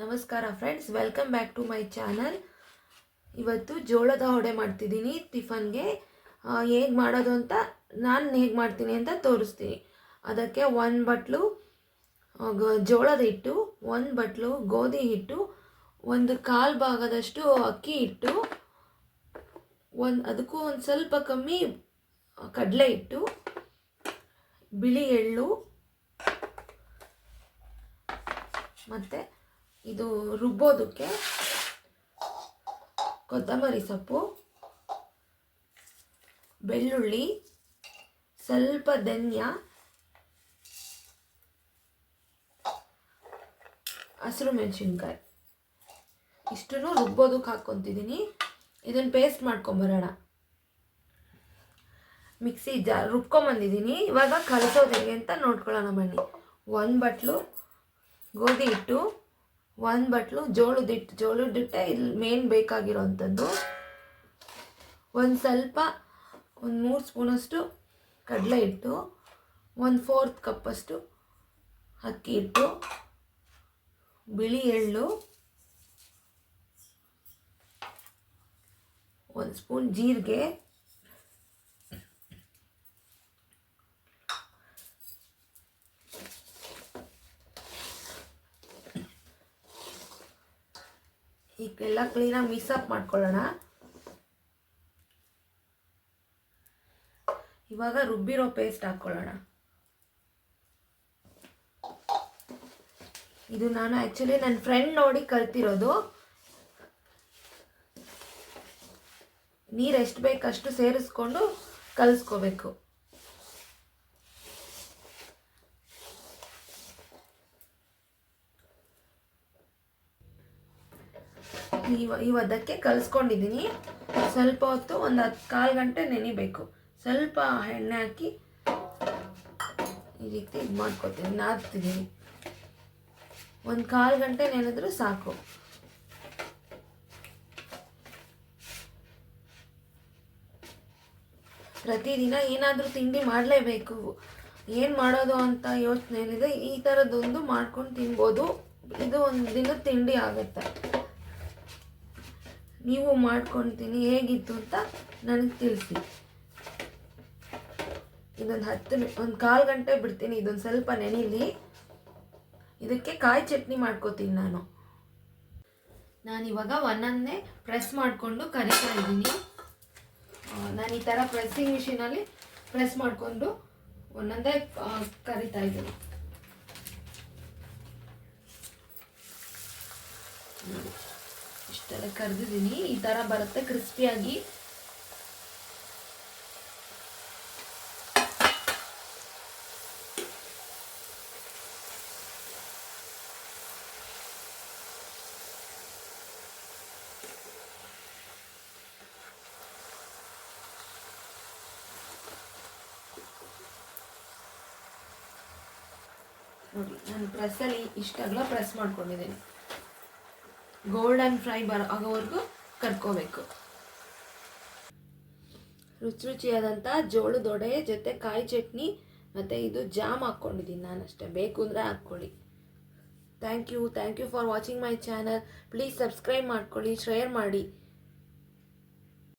ನಮಸ್ಕಾರ friends welcome back to my channel ಇವತ್ತು ಜೋಳದ ಹೊಡೆ ಮಾಡ್ತಿದ್ದೀನಿ. ಟಿಫನ್ಗೆ ಹೇಗೆ ಮಾಡೋದು ಅಂತ ನಾನು ಹೇಗೆ ಮಾಡ್ತೀನಿ ಅಂತ ತೋರಿಸ್ತೀನಿ. ಅದಕ್ಕೆ ಒಂದು ಬಟ್ಲು ಜೋಳದ ಹಿಟ್ಟು, ಒಂದು ಬಟ್ಲು ಗೋಧಿ ಹಿಟ್ಟು, ಒಂದು ಕಾಲು ಭಾಗದಷ್ಟು ಅಕ್ಕಿ ಹಿಟ್ಟು, ಒಂದು, ಅದಕ್ಕೂ ಒಂದು ಸ್ವಲ್ಪ ಕಮ್ಮಿ ಕಡಲೆ ಹಿಟ್ಟು, ಬಿಳಿ ಎಳ್ಳು, ಮತ್ತು ಇದು ರುಬ್ಬೋದಕ್ಕೆ ಕೊತ್ತಂಬರಿ ಸೊಪ್ಪು, ಬೆಳ್ಳುಳ್ಳಿ, ಸ್ವಲ್ಪ ಧನ್ಯ, ಹಸಿರು ಮೆಣಸಿನ್ಕಾಯಿ. ಇಷ್ಟನ್ನು ರುಬ್ಬೋದಕ್ಕೆ ಹಾಕ್ಕೊತಿದ್ದೀನಿ. ಇದನ್ನು ಪೇಸ್ಟ್ ಮಾಡ್ಕೊಂಬರೋಣ. ಮಿಕ್ಸಿ ಜಾ, ರುಬ್ಕೊಂಬಂದಿದ್ದೀನಿ. ಇವಾಗ ಕಲಸೋದು ಹೇಗೆ ಅಂತ ನೋಡ್ಕೊಳ್ಳೋಣ ಬನ್ನಿ. ಒಂದು ಬಟ್ಲು, ಗೋಧಿ ಹಿಟ್ಟು ಒಂದು ಬಟ್ಲು ಜೋಳದ ಹಿಟ್ಟು ಜೋಳದ ಹಿಟ್ಟೆ ಇಲ್ಲಿ ಮೇನ್ ಬೇಕಾಗಿರೋವಂಥದ್ದು ಒಂದು ಸ್ವಲ್ಪ, ಒಂದು ಮೂರು ಸ್ಪೂನಷ್ಟು ಕಡಲೆ ಹಿಟ್ಟು, ಒಂದು ಫೋರ್ತ್ ಕಪ್ಪಷ್ಟು ಅಕ್ಕಿ ಹಿಟ್ಟು, ಬಿಳಿ ಎಳ್ಳು, ಒಂದು ಸ್ಪೂನ್ ಜೀರಿಗೆ ಈಗೆಲ್ಲ ಕ್ಲೀನಾಗಿ ಮಿಕ್ಸ್ ಅಪ್ ಮಾಡ್ಕೊಳ್ಳೋಣ. ಇವಾಗ ರುಬ್ಬಿರೋ ಪೇಸ್ಟ್ ಹಾಕ್ಕೊಳ್ಳೋಣ. ಇದು ನಾನು ಆ್ಯಕ್ಚುಲಿ ನನ್ನ ಫ್ರೆಂಡ್ ನೋಡಿ ಕಲ್ತಿರೋದು. ನೀರು ಎಷ್ಟು ಬೇಕಷ್ಟು ಸೇರಿಸ್ಕೊಂಡು ಕಲಿಸ್ಕೋಬೇಕು. ಇವ ಇವದಕ್ಕೆ ಕಲಿಸ್ಕೊಂಡಿದ್ದೀನಿ. ಸ್ವಲ್ಪ ಹೊತ್ತು ಒಂದು ಹತ್ತು ಕಾಲು ಗಂಟೆ ನೆನಿಬೇಕು. ಸ್ವಲ್ಪ ಎಣ್ಣೆ ಹಾಕಿ ಈ ರೀತಿ ಇದು ಮಾಡ್ಕೊತೀನಿ ನಾದ್ತಿದ್ದೀನಿ ಒಂದು ಕಾಲು ಗಂಟೆ ನೆನೆದ್ರು ಸಾಕು. ಪ್ರತಿದಿನ ಏನಾದರೂ ತಿಂಡಿ ಮಾಡಲೇಬೇಕು. ಏನು ಮಾಡೋದು ಅಂತ ಯೋಚನೆ ಏನಿದೆ, ಈ ಥರದ್ದೊಂದು ಮಾಡ್ಕೊಂಡು ತಿನ್ಬೋದು. ಇದು ಒಂದು ದಿನದ ತಿಂಡಿ ಆಗುತ್ತೆ. ನೀವು ಮಾಡ್ಕೊಳ್ತೀನಿ ಹೇಗಿತ್ತು ಅಂತ ನನಗೆ ತಿಳಿಸಿ. ಇದೊಂದು ಹತ್ತು ಒಂದು ಕಾಲು ಗಂಟೆ ಬಿಡ್ತೀನಿ ಇದೊಂದು ಸ್ವಲ್ಪ ನೆನೀಲಿ. ಇದಕ್ಕೆ ಕಾಯಿ ಚಟ್ನಿ ಮಾಡ್ಕೋತೀನಿ ನಾನು. ನಾನಿವಾಗ ಒಂದೊಂದೇ ಪ್ರೆಸ್ ಮಾಡಿಕೊಂಡು ಕರಿತಾ ಇದ್ದೀನಿ. ನಾನು ಈ ಥರ ಪ್ರೆಸ್ಸಿಂಗ್ ಮಿಷಿನಲ್ಲಿ ಪ್ರೆಸ್ ಮಾಡಿಕೊಂಡು ಒಂದೊಂದೇ ಕರಿತಾ ಇದ್ದೀನಿ. ನೋಡಿ, ಇಷ್ಟೆಲ್ಲ ಕರೆದಿದ್ದೀನಿ. ಈ ಥರ ಬರುತ್ತೆ ಕ್ರಿಸ್ಪಿಯಾಗಿ ನೋಡಿ ನಾನು ಪ್ರೆಸ್ಸಲ್ಲಿ ಇಷ್ಟಾಗಲ ಪ್ರೆಸ್ ಮಾಡ್ಕೊಂಡಿದ್ದೀನಿ. ಗೋಲ್ಡನ್ ಫ್ರೈ ಬರೋ ಆಗೋವರೆಗೂ ಕರ್ಕೋಬೇಕು. ರುಚಿ ರುಚಿಯಾದಂಥ ಜೋಳದೊಡೆ ಜೊತೆ ಕಾಯಿ ಚಟ್ನಿ ಮತ್ತು ಇದು ಜಾಮ್ ಹಾಕ್ಕೊಂಡಿದ್ದೀನಿ ನಾನಷ್ಟೇ. ಬೇಕು ಅಂದರೆ ಹಾಕ್ಕೊಳ್ಳಿ. Thank you thank you for watching my channel please subscribe ಮಾಡ್ಕೊಳ್ಳಿ ಶೇರ್ ಮಾಡಿ.